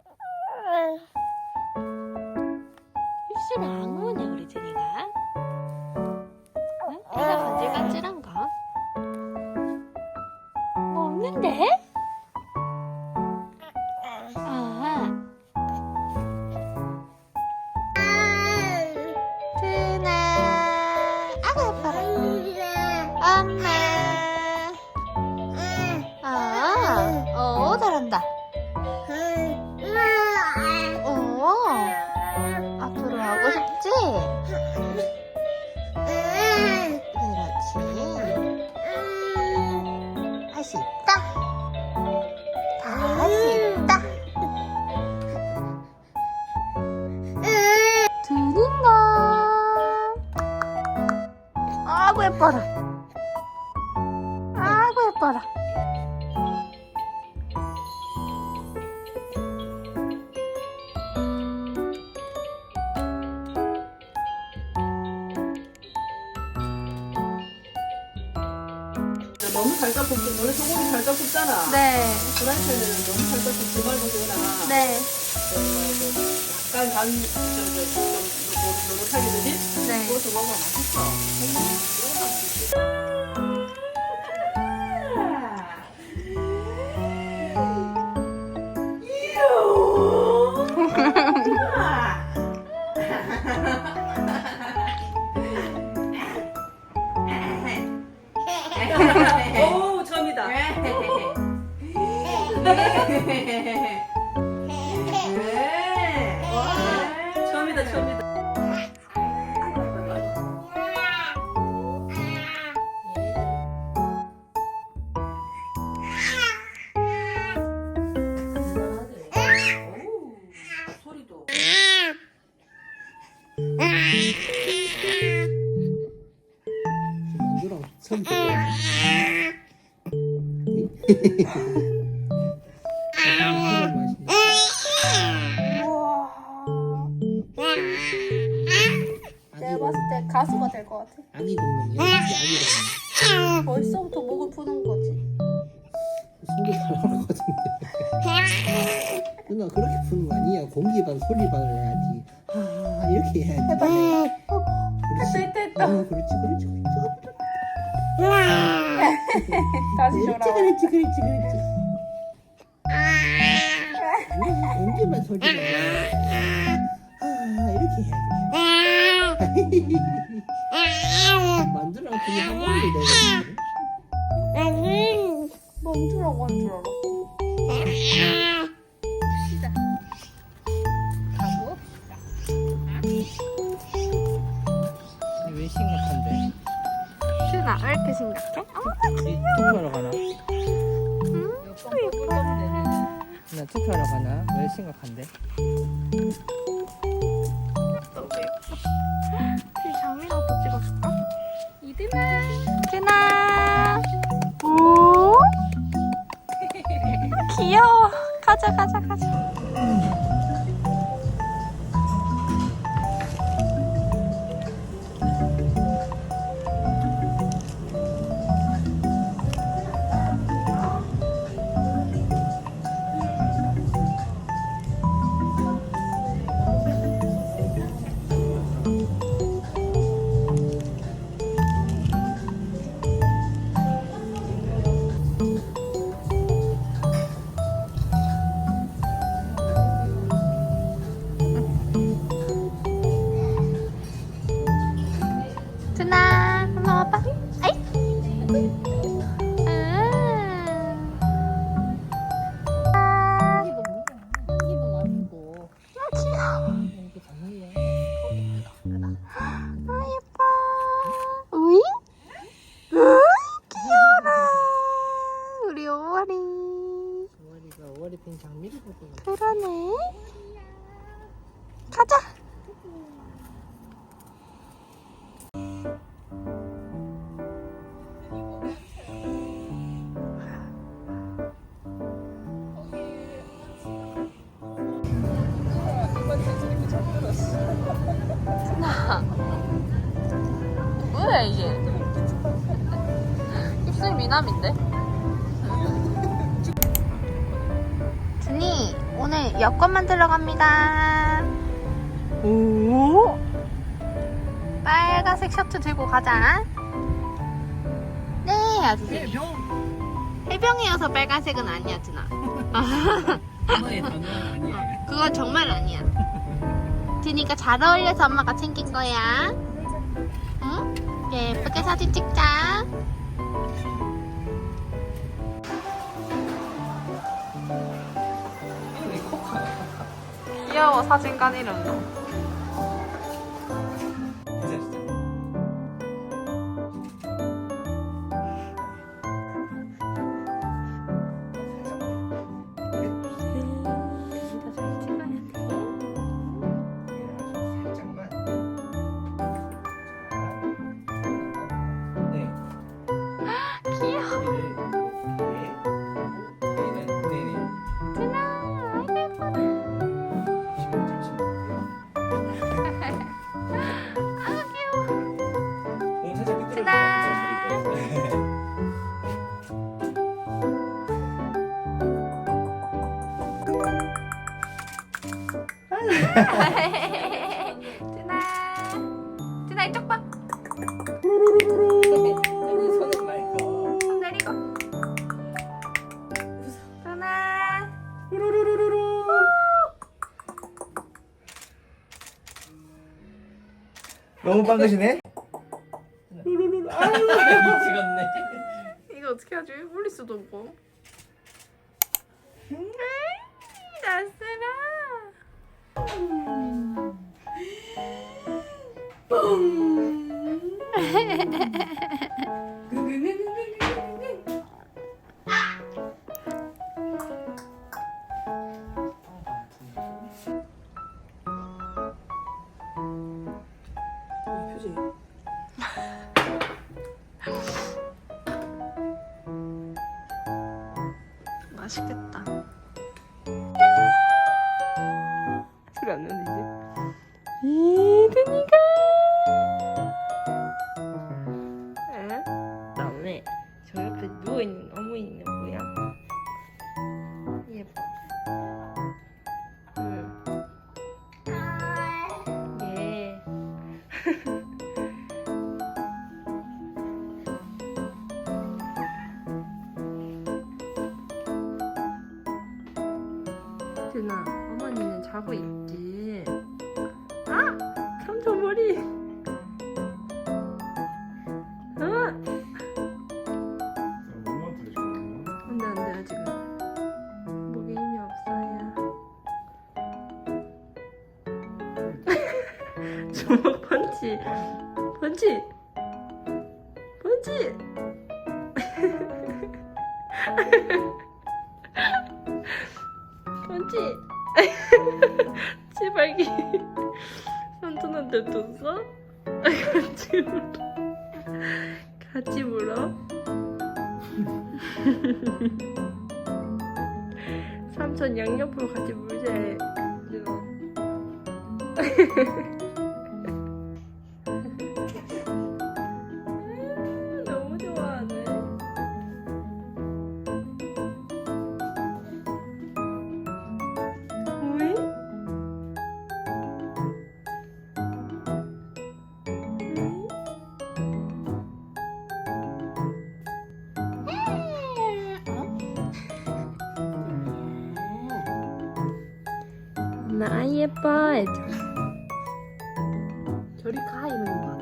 입 싶지? 그렇지. 할 수 있다. 다 할 수 있다. 드는가? 아구 예뻐라. 아구 예뻐라. 너무 살짝 볶지 원래 소고기 살짝 볶잖아. 네. 프라이팬에는 너무 살짝 볶지 말고 되나. 네. 약간 간, 저, 저, 좀 노릇하게 되지? 네. 그것도 먹으면 맛있어. 처음이다, 처음이다. 오, 소리도. 만두랑 처 내가 봤을 때 가수가 될 것 같아. 아기 공룡이야? 아기 벌써부터 목을 푸는 거지. 공룡 소리 잘 나올 것 같은데 누나 그렇게 푸는 거 아니야 공기 반 소리 반을 해야지 아 이렇게 해야지 해봐. 어, 그렇지 했다, 했다. 어, 그렇지 그렇지 그렇지 다시 그렇지. 그렇지 그렇지 그렇지 음, 공기만 소리 아 이렇게 해야지 한 번에 되거든 멈추라고 한 줄 알았어. 왜 심각한데? 준아, 왜 이렇게 심각해? 어머, 투표하러 가나? 음, 예뻐. 나 투표하러 가나? 왜 심각한데? 귀여워. 가자, 가자, 가자. 뭐야 이게? 입술 미남인데? 준이 오늘 여권 만들러 갑니다. 오! 빨간색 셔츠 들고 가자. 네, 해야지. 해병 해병이어서 빨간색은 아니야, 준아. 그건 정말 아니야. 드니까 잘 어울려서 엄마가 챙긴 거야. 응? 예쁘게 사진 찍자. 귀여워 사진관 이름도. 준아, 준아 이쪽 봐. 손은 말고 손 내리고. 준아. 너무 빵긋이네 루루루 아유 미치겠네 이거 어떻게 하지? 올릴 수도 없고. 에이, 나스라. 맛있겠다. 소리 안 나는데 펀치. 펀치. 펀치. 펀치. 치발기. 삼촌한테 줬어? 같이 물어. 같이 물어? 삼촌 양옆으로 같이 물자 엄마 아이 예뻐 저리 가 이러는 거 같아.